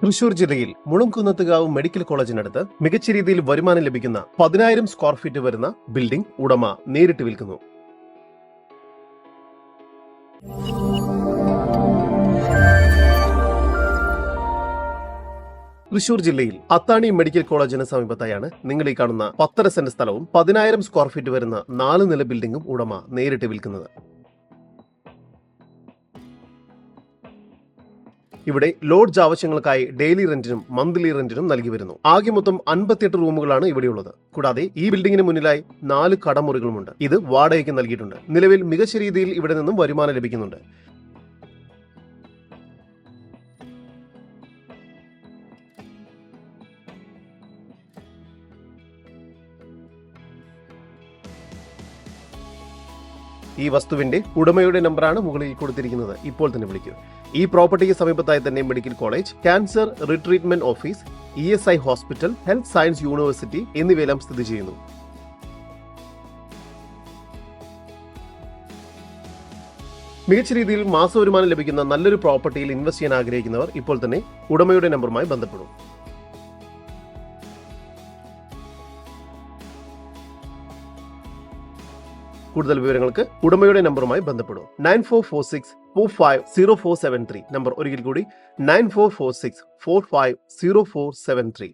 തൃശൂർ ജില്ലയിൽ മുളങ്കുന്നത്തുകാവ് മെഡിക്കൽ കോളേജിനടുത്ത് മികച്ച രീതിയിൽ വരുമാനം ലഭിക്കുന്ന പതിനായിരം സ്ക്വയർ ഫീറ്റ് വരുന്ന ബിൽഡിംഗ് ഉടമ നേരിട്ട് വിൽക്കുന്നു. തൃശൂർ ജില്ലയിൽ അത്താണി മെഡിക്കൽ കോളേജിന് സമീപത്തായാണ് നിങ്ങൾ ഈ കാണുന്ന പത്തര സെന്റ് സ്ഥലവും പതിനായിരം സ്ക്വയർ ഫീറ്റ് വരുന്ന നാല് നില ബിൽഡിംഗും ഉടമ നേരിട്ട് വിൽക്കുന്നത്. ഇവിടെ ലോഡ്ജ് ആവശ്യങ്ങൾക്കായി ഡെയിലി റെന്റിനും മന്ത്ലി റെന്റിനും നൽകി വരുന്നു. ആകെ മൊത്തം അൻപത്തിയെട്ട് റൂമുകളാണ് ഇവിടെയുള്ളത് കൂടാതെ ഈ ബിൽഡിംഗിന് മുന്നിലായി നാല് കടമുറികളുമുണ്ട്. ഇത് വാടകയ്ക്ക് നൽകിയിട്ടുണ്ട്. നിലവിൽ മികച്ച രീതിയിൽ ഇവിടെ നിന്നും വരുമാനം ലഭിക്കുന്നുണ്ട്. ഈ വസ്തുവിന്റെ ഉടമയുടെ നമ്പറാണ് മുകളിൽ കൊടുത്തിരിക്കുന്നത്. ഇപ്പോൾ തന്നെ വിളിക്കൂ. ഈ പ്രോപ്പർട്ടിക്ക് സമീപത്തായി തന്നെ medical college cancer retreatment office E S I hospital health science university എന്നിവയെല്ലാം സ്ഥിതി ചെയ്യുന്നു. മികച്ച രീതിയിൽ മാസവരുമാനം ലഭിക്കുന്ന നല്ലൊരു പ്രോപ്പർട്ടിയിൽ ഇൻവെസ്റ്റ് ചെയ്യാൻ ആഗ്രഹിക്കുന്നവർ ഇപ്പോൾ തന്നെ ഉടമയുടെ നമ്പറുമായി ബന്ധപ്പെടും. കൂടുതൽ വിവരങ്ങൾക്ക് ഉടമയുടെ നമ്പറുമായി ബന്ധപ്പെടും. Nine four four six four five zero four seven three. Number ഒരിക്കൽ കൂടി nine four four six four five zero four seven three.